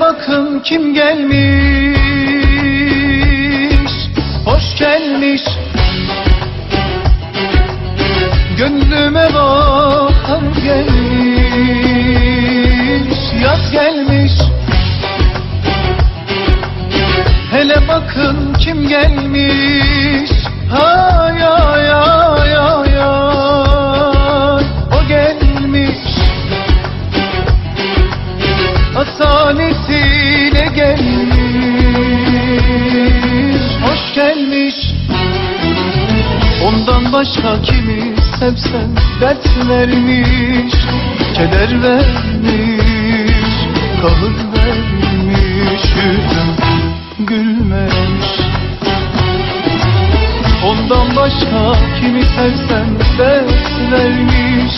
bakın kim gelmiş. Hoş gelmiş. Gönlüme bahar gelmiş. Yaz gelmiş. Hele bakın kim gelmiş. Hay hay hay Ondan başka kimi sevsem Dert vermiş Keder vermiş Kahır vermiş Yüzüm gülmemiş. Ondan başka kimi sevsem Dert vermiş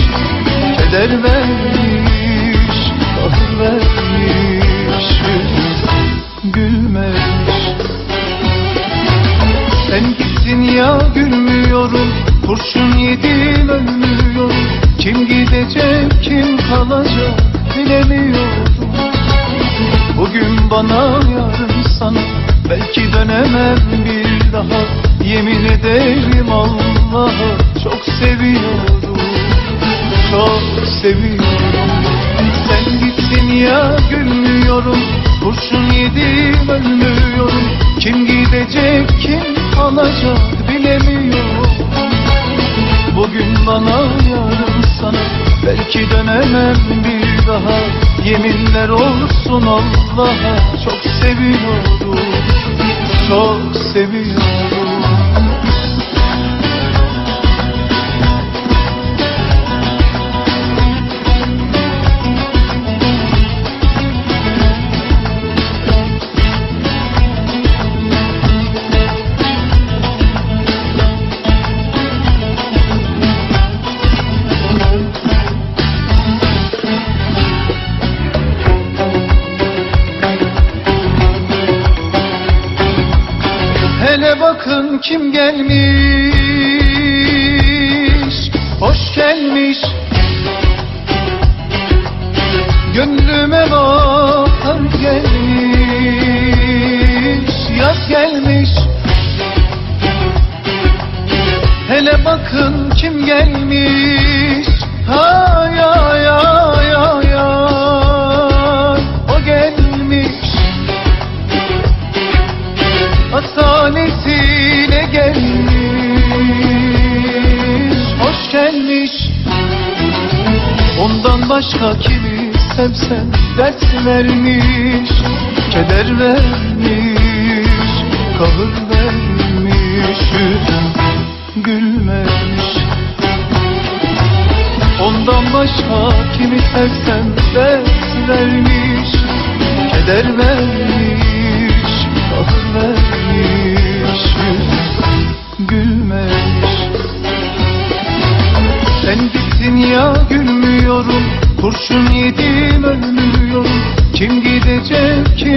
Keder vermiş Kahır vermiş Yüzüm gülmemiş. Sen gittin ya gülmüyorum Kurşun yedim ölmüyorum Kim gidecek kim kalacak bilemiyorum Bugün bana yarın sana Belki dönemem bir daha. Yemin ederim Allah'a Çok seviyorum Çok seviyorum Sen gittin ya gülmüyorum. Kurşun yedim ölmüyorum. Kim gidecek kim kalacak bana yarın sana. Belki dönemem bir daha. Yeminler olsun Allah'a. Çok seviyorum Çok seviyorum bakın kim gelmiş. Hoş gelmiş. Gönlüme bahar gelmiş. Yaz gelmiş. Hele bakın kim gelmiş. Hay başka kimi sevsem Dert vermiş Keder vermiş Kahır vermiş gülmemiş. Ondan başka kimi sevsem Dert vermiş Keder vermiş Kahır vermiş gülmemiş. Sen gittin ya gülmüyorum Kurşun yedim ölmüyorum. Kim gidecek kim